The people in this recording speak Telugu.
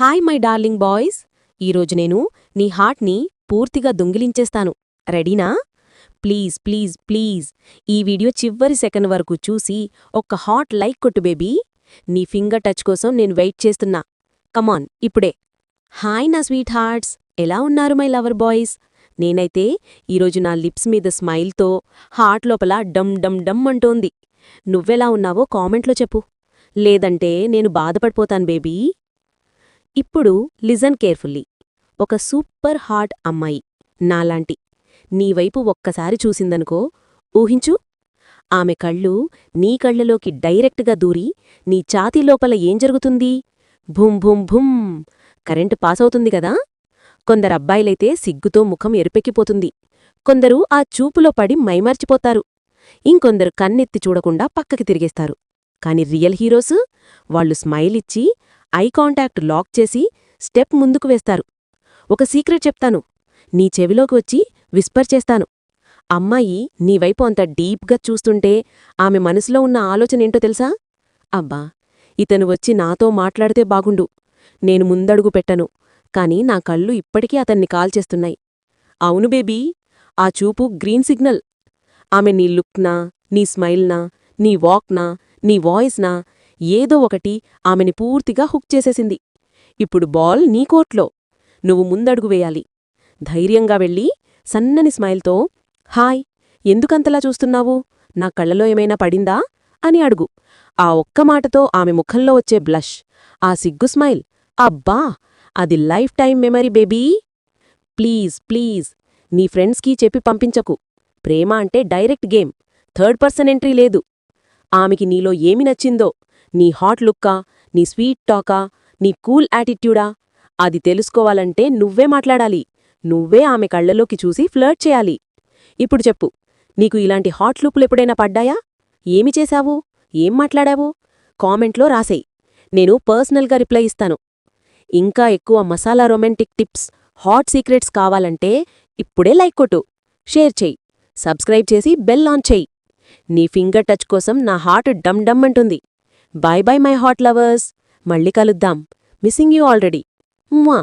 Hi my darling boys. ఈరోజు నేను నీ హార్ట్ని పూర్తిగా దొంగిలించేస్తాను. రెడీనా? Please please please. ఈ వీడియో చివరి సెకండ్ వరకు చూసి ఒక్క హాట్ లైక్ కొట్టు బేబీ. నీ ఫింగర్ టచ్ కోసం నేను వెయిట్ చేస్తున్నా. కమాన్ ఇప్పుడే. హాయ్ నా స్వీట్ హార్ట్స్ ఎలా ఉన్నారు మై లవర్ బాయ్స్? నేనైతే ఈరోజు నా లిప్స్ మీద స్మైల్తో హార్ట్ లోపల డమ్ డమ్ డమ్ అంటోంది. నువ్వెలా ఉన్నావో కామెంట్లో చెప్పు. లేదంటే నేను బాధపడిపోతాను బేబీ. ఇప్పుడు లిజన్ కేర్ఫుల్లీ. ఒక సూపర్ హాట్ అమ్మాయి. నాలాంటి. నీవైపు ఒక్కసారి చూసిందనుకో ఊహించు. ఆమె కళ్ళు నీ కళ్ళలోకి డైరెక్ట్గా దూరి నీ ఛాతీ లోపల ఏం జరుగుతుంది? భుం భుం భుం. కరెంటు పాసవుతుంది కదా? కొందరబ్బాయిలైతే సిగ్గుతో ముఖం ఎరుపెక్కిపోతుంది. కొందరు ఆ చూపులో పడి మైమర్చిపోతారు. ఇంకొందరు కన్నెత్తి చూడకుండా పక్కకి తిరిగేస్తారు. కాని రియల్ హీరోస్ వాళ్ళు స్మైల్ ఇచ్చి ఐ కాంటాక్ట్ లాక్ చేసి స్టెప్ ముందుకు వేస్తారు. ఒక సీక్రెట్ చెప్తాను. నీ చెవిలోకి వచ్చి విస్పర్ చేస్తాను. అమ్మాయి నీవైపు అంత డీప్గా చూస్తుంటే ఆమె మనసులో ఉన్న ఆలోచనేంటో తెలుసా? అబ్బా ఇతను వచ్చి నాతో మాట్లాడితే బాగుండు. నేను ముందడుగు పెట్టను కాని నా కళ్ళు ఇప్పటికీ అతన్ని కాల్చేస్తున్నాయి అవును బేబీ ఆ చూపు గ్రీన్ సిగ్నల్. ఆమె నీ లుక్నా నీ స్మైల్నా నీ వాక్నా నీ వాయిస్నా ఏదో ఒకటి ఆమెని పూర్తిగా హుక్ చేసేసింది. ఇప్పుడు బాల్ నీ కోర్ట్లో. నువ్వు ముందడుగు వేయాలి. ధైర్యంగా వెళ్ళి సన్నని స్మైల్తో హాయ్ ఎందుకంతలా చూస్తున్నావు? నా కళ్ళలో ఏమైనా పడిందా? అని అడుగు. ఆ ఒక్క మాటతో ఆమె ముఖంలో వచ్చే బ్లష్ ఆ సిగ్గు స్మైల్ అబ్బా అది life time memory baby. Please please నీ ఫ్రెండ్స్కి చెప్పి పంపించకు. ప్రేమ అంటే direct game third person entry లేదు. ఆమెకి నీలో ఏమి నచ్చిందో నీ హాట్ లుక్కా నీ స్వీట్ టాకా నీ కూల్ యాటిట్యూడా? అది తెలుసుకోవాలంటే నువ్వే మాట్లాడాలి. నువ్వే ఆమె కళ్ళలోకి చూసి ఫ్లర్ట్ చేయాలి. ఇప్పుడు చెప్పు నీకు ఇలాంటి హాట్ లుప్పులెప్పుడైనా పడ్డాయా? ఏమి చేశావు? ఏం మాట్లాడావు? కామెంట్లో రాసేయ్. నేను పర్సనల్గా రిప్లై ఇస్తాను. ఇంకా ఎక్కువ masala romantic tips hot secrets కావాలంటే ఇప్పుడే లైక్ కొట్టు. షేర్ చెయ్యి సబ్స్క్రైబ్ చేసి బెల్ ఆన్ చెయ్యి నీ ఫింగర్ టచ్ కోసం నా హార్ట్ డమ్ డమ్ అంటుంది. Bye bye my hot lovers మళ్ళీ కలుద్దాం. Missing you already మ్వా